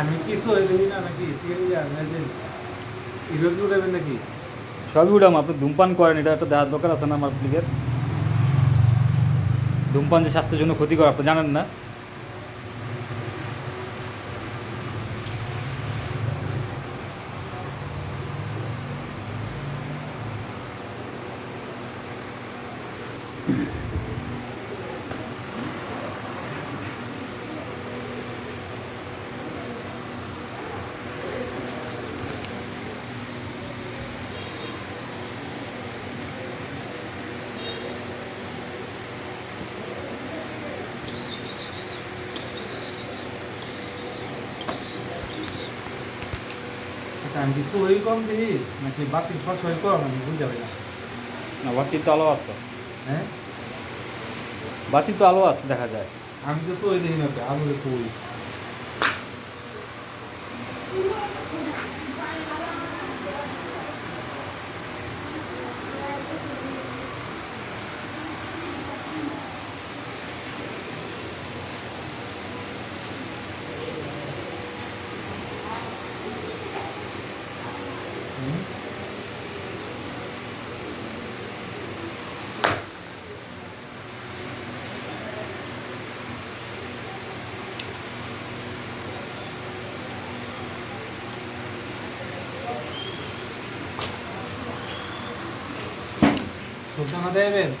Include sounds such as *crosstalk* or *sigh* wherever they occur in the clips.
আমি কিছু না নাকি? নাকি? সবই উঠাম, আপনি ধূমপান করেন, এটা একটা দেওয়ার দরকার আছে না আমার প্লিকের ধূমপান যে স্বাস্থ্যের জন্য ক্ষতিকর, আপনি জানেন না? আচ্ছা আমি কিছু ওই কম দেখি নাকি বাতিল সব ওই কম আমি বুঝতে পারি না। না বাতির তো আলো আছে। হ্যাঁ? বাতি তো আলো আছে দেখা যায়। আমি তো সই দেখি না আলু সই সুলতানা দেবেন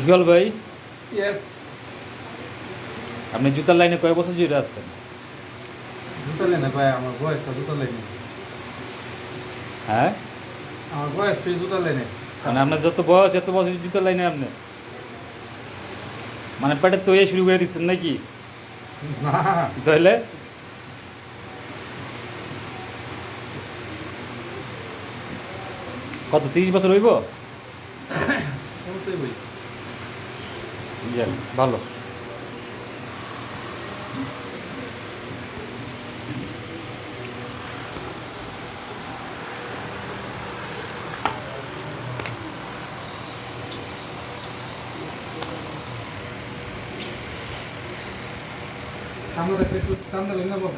ইকবাল ভাই ইয়েস আপনি জুতার লাইনে কয় বছর জুড়ে আসছেন ভাই আমার বয়স তো জুতো লেনে হ্যাঁ? আমার বয়স লেনে মানে আপনার যত বয়স এত বছর জুতার লাইনে আপনি? মানে পেটের তৈরি শুরু করে দিচ্ছেন নাকি? তাহলে কত তিরিশ বছর হইব? *coughs* ভালো। தமது பெற்று தந்த விண்ணப்பம்